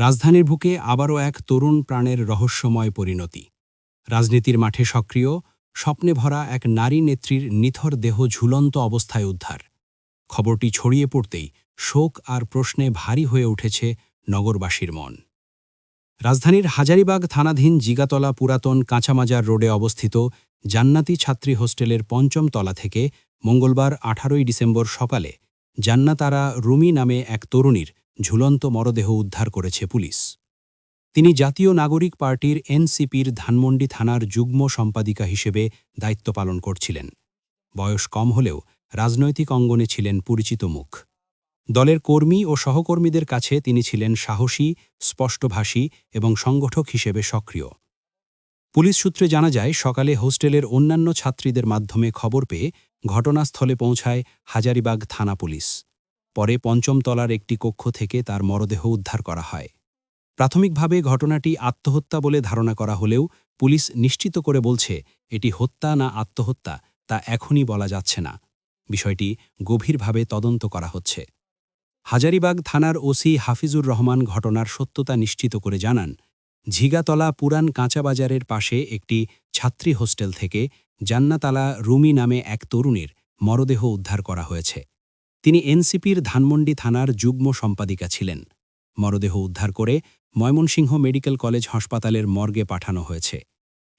রাজধানীর বুকে আবারও এক তরুণ প্রাণের রহস্যময় পরিণতি। রাজনীতির মাঠে সক্রিয়, স্বপ্নে ভরা এক নারী নেত্রীর নিথর দেহ ঝুলন্ত অবস্থায় উদ্ধার। খবরটি ছড়িয়ে পড়তেই শোক আর প্রশ্নে ভারী হয়ে উঠেছে নগরবাসীর মন। রাজধানীর হাজারিবাগ থানাধীন জিগাতলা পুরাতন কাঁচামাজার রোডে অবস্থিত জান্নাতি ছাত্রী হোস্টেলের পঞ্চম তলা থেকে মঙ্গলবার আঠারোই ডিসেম্বর সকালে জান্নাতারা রুমি নামে এক তরুণীর ঝুলন্ত মরদেহ উদ্ধার করেছে পুলিশ। তিনি জাতীয় নাগরিক পার্টির এনসিপির ধানমন্ডি থানার যুগ্ম সম্পাদিকা হিসেবে দায়িত্ব পালন করছিলেন। বয়স কম হলেও রাজনৈতিক অঙ্গনে ছিলেন পরিচিত মুখ। দলের কর্মী ও সহকর্মীদের কাছে তিনি ছিলেন সাহসী, স্পষ্টভাষী এবং সংগঠক হিসেবে সক্রিয়। পুলিশ সূত্রে জানা যায়, সকালে হোস্টেলের অন্যান্য ছাত্রীদের মাধ্যমে খবর পেয়ে ঘটনাস্থলে পৌঁছায় হাজারিবাগ থানা পুলিশ। পরে পঞ্চম তলার একটি কক্ষ থেকে তার মরদেহ উদ্ধার করা হয়। প্রাথমিকভাবে ঘটনাটি আত্মহত্যা বলে ধারণা করা হলেও পুলিশ নিশ্চিত করে বলছে, এটি হত্যা না আত্মহত্যা তা এখনই বলা যাচ্ছে না। বিষয়টি গভীরভাবে তদন্ত করা হচ্ছে। হাজারিবাগ থানার ওসি হাফিজুর রহমান ঘটনার সত্যতা নিশ্চিত করে জানান, ঝিগাতলা পুরান কাঁচাবাজারের পাশে একটি ছাত্রী হোস্টেল থেকে জান্নাতালা রুমি নামে এক তরুণীর মরদেহ উদ্ধার করা হয়েছে। তিনি এনসিপির ধানমন্ডি থানার যুগ্ম সম্পাদিকা ছিলেন। মরদেহ উদ্ধার করে ময়মনসিংহ মেডিকেল কলেজ হাসপাতালের মর্গে পাঠানো হয়েছে।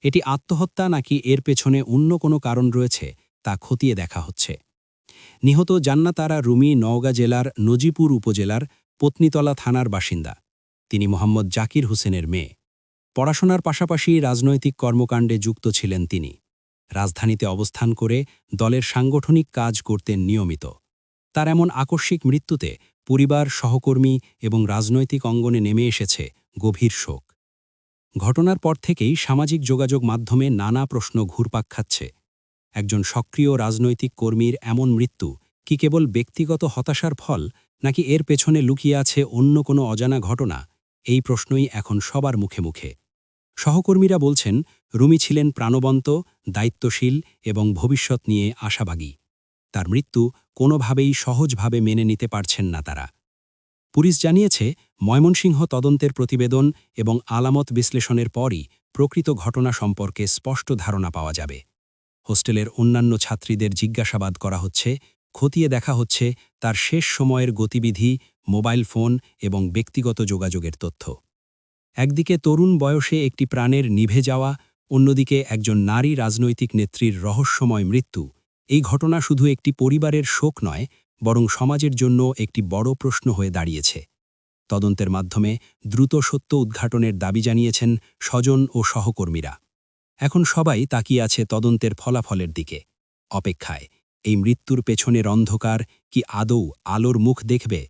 এটি আত্মহত্যা নাকি এর পেছনে অন্য কোনো কারণ রয়েছে তা খতিয়ে দেখা হচ্ছে। নিহত জান্নাতারা রুমি নওগাঁ জেলার নজিপুর উপজেলার পত্নীতলা থানার বাসিন্দা। তিনি মোহাম্মদ জাকির হোসেনের মেয়ে। পড়াশোনার পাশাপাশি রাজনৈতিক কর্মকাণ্ডে যুক্ত ছিলেন তিনি। রাজধানীতে অবস্থান করে দলের সাংগঠনিক কাজ করতেন নিয়মিত। তার এমন আকস্মিক মৃত্যুতে পরিবার, সহকর্মী এবং রাজনৈতিক অঙ্গনে নেমে এসেছে গভীর শোক। ঘটনার পর থেকেই সামাজিক যোগাযোগ মাধ্যমে নানা প্রশ্ন ঘুরপাক খাচ্ছে। একজন সক্রিয় রাজনৈতিক কর্মীর এমন মৃত্যু কি কেবল ব্যক্তিগত হতাশার ফল, নাকি এর পেছনে লুকিয়ে আছে অন্য কোনো অজানা ঘটনা? এই প্রশ্নই এখন সবার মুখে মুখে। সহকর্মীরা বলছেন, রুমি ছিলেন প্রাণবন্ত, দায়িত্বশীল এবং ভবিষ্যৎ নিয়ে আশাবাগী। তার মৃত্যু কোনোভাবেই সহজভাবে মেনে নিতে পারছেন না তারা। পুলিশ জানিয়েছে, ময়মনসিংহ তদন্তের প্রতিবেদন এবং আলামত বিশ্লেষণের পরই প্রকৃত ঘটনা সম্পর্কে স্পষ্ট ধারণা পাওয়া যাবে। হোস্টেলের অন্যান্য ছাত্রীদের জিজ্ঞাসাবাদ করা হচ্ছে, খতিয়ে দেখা হচ্ছে তার শেষ সময়ের গতিবিধি, মোবাইল ফোন এবং ব্যক্তিগত যোগাযোগের তথ্য। একদিকে তরুণ বয়সে একটি প্রাণের নিভে যাওয়া, অন্যদিকে একজন নারী রাজনৈতিক নেত্রীর রহস্যময় মৃত্যু। এই ঘটনা শুধু একটি পরিবারের শোক নয়, বরং সমাজের জন্য একটি বড় প্রশ্ন হয়ে দাঁড়িয়েছে। তদন্তের মাধ্যমে দ্রুত সত্য উদ্ঘাটনের দাবি জানিয়েছেন স্বজন ও সহকর্মীরা। এখন সবাই তাকিয়ে আছে তদন্তের ফলাফলের দিকে। অপেক্ষায়, এই মৃত্যুর পেছনের অন্ধকার কি আদৌ আলোর মুখ দেখবে?